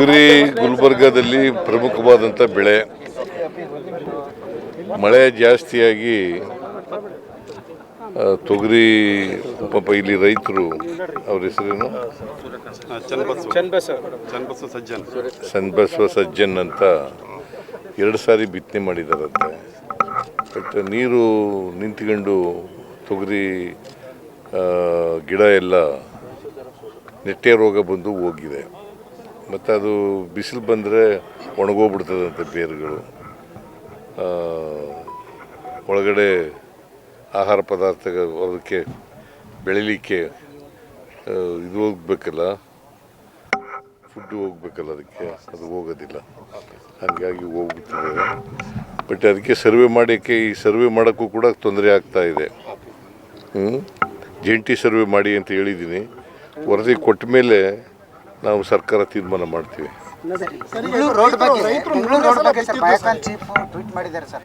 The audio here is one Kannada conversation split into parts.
ತೊಗರಿ ಗುಲ್ಬರ್ಗಾದಲ್ಲಿ ಪ್ರಮುಖವಾದಂಥ ಬೆಳೆ. ಮಳೆ ಜಾಸ್ತಿಯಾಗಿ ತೊಗರಿ ಪಾಪ ಇಲ್ಲಿ ರೈತರು ಅವ್ರ ಹೆಸರೇನು? ಚನ್ನಬಸವ. ಸಜ್ಜನ್. ಅಂತ ಎರಡು ಸಾರಿ ಬಿತ್ತನೆ ಮಾಡಿದಾರಂತೆ. ಬಟ್ ನೀರು ನಿಂತ್ಕೊಂಡು ತೊಗರಿ ಗಿಡ ಎಲ್ಲ ನೆಟ್ಟೆ ರೋಗ ಬಂದು ಹೋಗಿದೆ. ಮತ್ತು ಅದು ಬಿಸಿಲು ಬಂದರೆ ಒಣಗೋಗ್ಬಿಡ್ತದಂತೆ ಬೇರುಗಳು. ಒಳಗಡೆ ಆಹಾರ ಪದಾರ್ಥಗಳು ಅದಕ್ಕೆ ಬೆಳಿಲಿಕ್ಕೆ ಇದು ಹೋಗ್ಬೇಕಲ್ಲ ಫುಡ್ಡು ಹೋಗ್ಬೇಕಲ್ಲ ಅದಕ್ಕೆ, ಅದು ಹೋಗೋದಿಲ್ಲ. ಹಾಗಾಗಿ ಹೋಗ್ಬಿಟ್ಟಿದೆ ಬಟ್ ಅದಕ್ಕೆ ಸರ್ವೆ ಮಾಡೋಕ್ಕೆ ಈ ಸರ್ವೆ ಮಾಡೋಕ್ಕೂ ಕೂಡ ತೊಂದರೆ ಆಗ್ತಾ ಇದೆ. ಜಂಟಿ ಸರ್ವೆ ಮಾಡಿ ಅಂತ ಹೇಳಿದ್ದೀನಿ. ವರದಿ ಕೊಟ್ಟ ಮೇಲೆ ನಾವು ಸರ್ಕಾರ ತೀರ್ಮಾನ ಮಾಡ್ತೀವಿ. ಬೆಂಗಳೂರು ರೋಡ್ ಬಗ್ಗೆ ಬೆಂಗಳೂರು ರೋಡ್ ಬಗ್ಗೆ ಸರ್ ಬಯೋಕಾನ್ ಟ್ವೀಟ್ ಮಾಡಿದ್ದಾರೆ ಸರ್.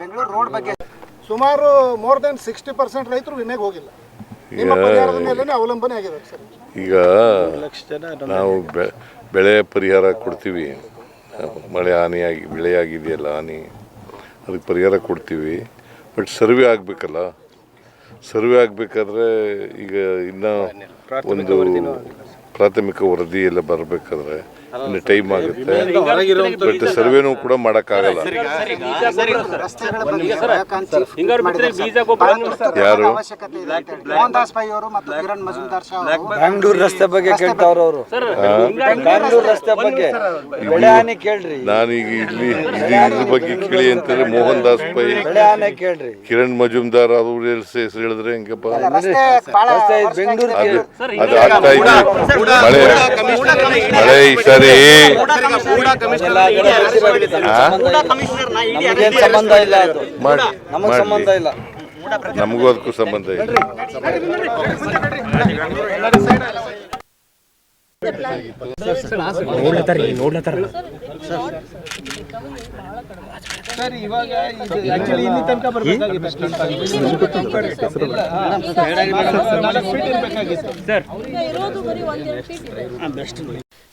ಬೆಂಗಳೂರು ರೋಡ್ ಬಗ್ಗೆ ಸುಮಾರು ಮೋರ್ ದೆನ್ ಸಿಕ್ಸ್ಟಿ ಪರ್ಸೆಂಟ್ ರೈತರು ವಿಮೆಗೆ ಹೋಗಿಲ್ಲ. ನಿಮ್ಮ ಪರಿಹಾರದ ಮೇಲೆ ಅವಲಂಬನೆ ಆಗಿದೆ ಸರ್. ಈಗ ನಾವು ಬೆ ಬೆಳೆ ಪರಿಹಾರ ಕೊಡ್ತೀವಿ. ಮಳೆ ಹಾನಿಯಾಗಿ ಬೆಳೆ ಆಗಿದೆಯಲ್ಲ ಹಾನಿ ಅದಕ್ಕೆ ಪರಿಹಾರ ಕೊಡ್ತೀವಿ. But survey ಆಗಬೇಕಲ್ಲ. ಸರ್ವೆ ಆಗಬೇಕಾದ್ರೆ ಈಗ ಇನ್ನೂ ಒಂದು ಪ್ರಾಥಮಿಕ ವರದಿ ಎಲ್ಲ ಬರಬೇಕಾದ್ರೆ ಇನ್ನು ಟೈಮ್ ಆಗುತ್ತೆ. ಬಟ್ ಸರ್ವೆನೂ ಕೂಡ ಮಾಡೋಕ್ಕಾಗಲ್ಲ. ಯಾರು? ಅವಶ್ಯಕತೆ ಇದೆ ಮೋಹನ್ ದಾಸ್ ಪೈ ಅವರು ಮತ್ತು ಕಿರಣ್ ಮಜುಮ್ದಾರ್ ಶಾ ಅವರು ಬ್ಯಾಂಗ್ಳೂರ್ ರಸ್ತೆ ಬಗ್ಗೆ ಕೇಳ್ತಾವ್ರ ಅವರು. ಬ್ಯಾಂಗ್ಳೂರ್ ರಸ್ತೆ ಬಗ್ಗೆ ಬೆಳೆ ಹಾನಿ ಕೇಳ್ರಿ. ನಾನೀಗ ಇಲ್ಲಿ ಇದು ಇದ್ರ ಬಗ್ಗೆ ಕೇಳಿ ಅಂತಂದ್ರೆ ಮೋಹನ್ ದಾಸ್ ಪೈ ಬೆಳೆ ಹಾನಿ ಕೇಳ್ರಿ. ಕಿರಣ್ ಮಜುಮ್ದಾರ್ ಅವ್ರ ಹೆಸರು ಹೇಳಿದ್ರೆ ಹೆಂಗಪ್ಪ ಬೆಂಗಳೂರು ಅದು ಅದು ಆಗ್ತಾ ಇದೆ. ಮಳೆ ಮಳೆ ಈ ಸರಿ ಸಂಬಂಧ ಇಲ್ಲ ಅದು ಮಾಡಿ ಸಂಬಂಧ ಇಲ್ಲ ನಮಗೂ ಅದಕ್ಕೂ ಸಂಬಂಧ ಇಲ್ಲ ಸರ್ ಇವಾಗ ಆಕ್ಚುಲಿ ಇಲ್ಲಿ ತನಕ ಬರಬೇಕಾಗಿತ್ತು.